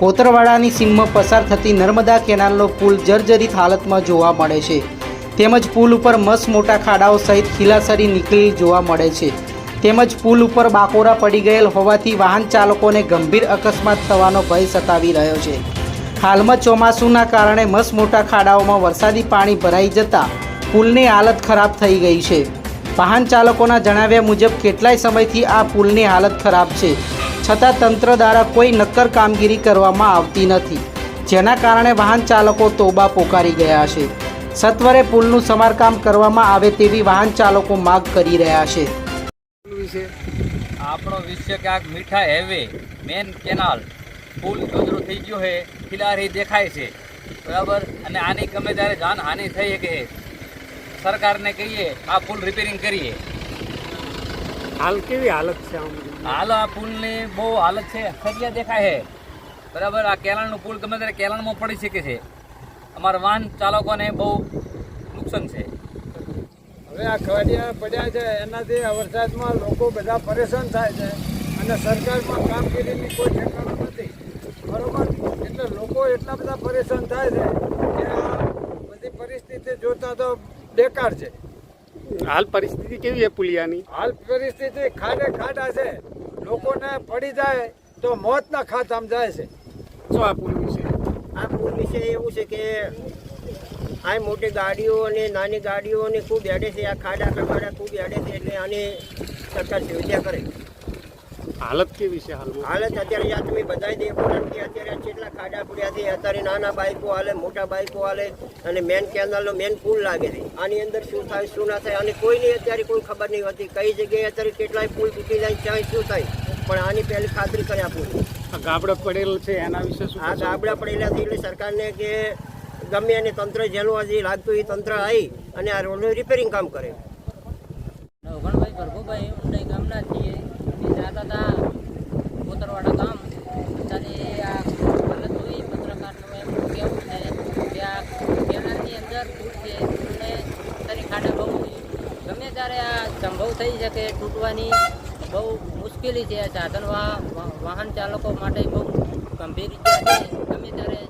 કોતરવાડાની સીમમાં પસાર થતી નર્મદા કેનાલનો પુલ જર્જરિત હાલતમાં જોવા મળે છે. તેમજ પુલ ઉપર મસ મોટા ખાડાઓ સહિત ખીલાસરી નીકળી જોવા મળે છે. તેમજ પુલ ઉપર બાકોરા પડી ગયેલ હોવાથી વાહન ચાલકોને ગંભીર અકસ્માત થવાનો ભય સતાવી રહ્યો છે. હાલમાં ચોમાસુના કારણે મસ મોટા ખાડાઓમાં વરસાદી પાણી ભરાઈ જતા પુલની હાલત ખરાબ થઈ ગઈ છે. વાહન ચાલકોના જણાવ્યા મુજબ, કેટલાય સમયથી આ પુલની હાલત ખરાબ છે. છતાં તંત્ર દ્વારા કોઈ નક્કર કામગીરી કરવામાં આવતી નથી. જેના કારણે વાહન ચાલકો તોબા પોકારી ગયા છે. સત્વરે પુલનું સમારકામ કરવામાં આવે તેવી વાહન ચાલકો માગ કરી રહ્યા છે. આપણો વિષય ક્યાંક મીઠા હેવે મેન કેનાલ. પુલ ગજરો થઈ ગયો છે ખિલારી દેખાય છે. બરાબર? અને આની ગમે ત્યારે જાનહાનિ થઈ શકે સરકારને કહીએ આ પુલ રિપેરિંગ કરીએ. હાલ કેવી હાલત છે આમ? હાલ આ પુલની બહુ હાલત છે. સરિયા દેખાય છે. બરાબર આ કેલાણનું પુલ ગમે ત્યારે કેલાણમાં પડી શકે છે. અમારા વાહન ચાલકોને બહુ નુકસાન છે. હવે આ ખવાડિયા પડ્યા છે એનાથી આ વરસાદમાં લોકો બધા પરેશાન થાય છે અને સરકારમાં કામગીરીની કોઈ ઠેકાણું નથી. બરોબર? એટલે લોકો એટલા બધા પરેશાન થાય છે કે આ બધી પરિસ્થિતિ જોતા તો બેકાર છે. હાલ પરિસ્થિતિ કેવી છે પુલિયાની? હાલ પરિસ્થિતિ ખાડે ખાડા છે. લોકોને પડી જાય તો મોતના ખાતામાં જાય છે. શું આ પુલ વિશે? આ પુલ વિશે એવું છે કે આ મોટી ગાડીઓ અને નાની ગાડીઓને ખૂબ હેડે છે આ ખાડા ખાડા ખૂબ હેડે છે એટલે આની સરકાર સુવિધા કરે. હાલત કેવી છે હાલ હાલત અત્યારે યા તમે બધાય દે પરંતુ અત્યારે કેટલા ખાડા પડ્યા છે અત્યારે નાના બાઇકો હાલે મોટા બાઇકો હાલે અને મેન કેનાલનો મેન પુલ લાગે છે. આની અંદર શું થાય શું ના થાય અને કોઈને અત્યારે કોઈ ખબર નહીં હોતી કઈ જગ્યાએ અત્યારે કેટલાય પુલ તૂટી જાય ક્યાંય શું થાય. પણ આની પહેલી ખાતરી કરી આપું ગાબડો પડેલ છે એના વિશે શું આ? ગાબડા પડેલા છે એટલે સરકારને કે ગમે અને તંત્ર જેનું હજી લાગતું એ તંત્ર આવી અને આ રોડનું રિપેરિંગ કામ કરે. ભરભુભાઈ ગામના છીએ. જતા હતા કોતરવાડા ગામ. અત્યારે આ પત્રકારનું એમ કહેવું છે કે આ કેનાલની અંદર તૂટ છે અને તરી ખાડા બહુ ગમે ત્યારે આ સંભવ થઈ શકે તૂટવાની, બહુ મુશ્કેલી છે સાધન વાહન ચાલકો માટે બહુ ગંભીર રીતે છે. ગમે ત્યારે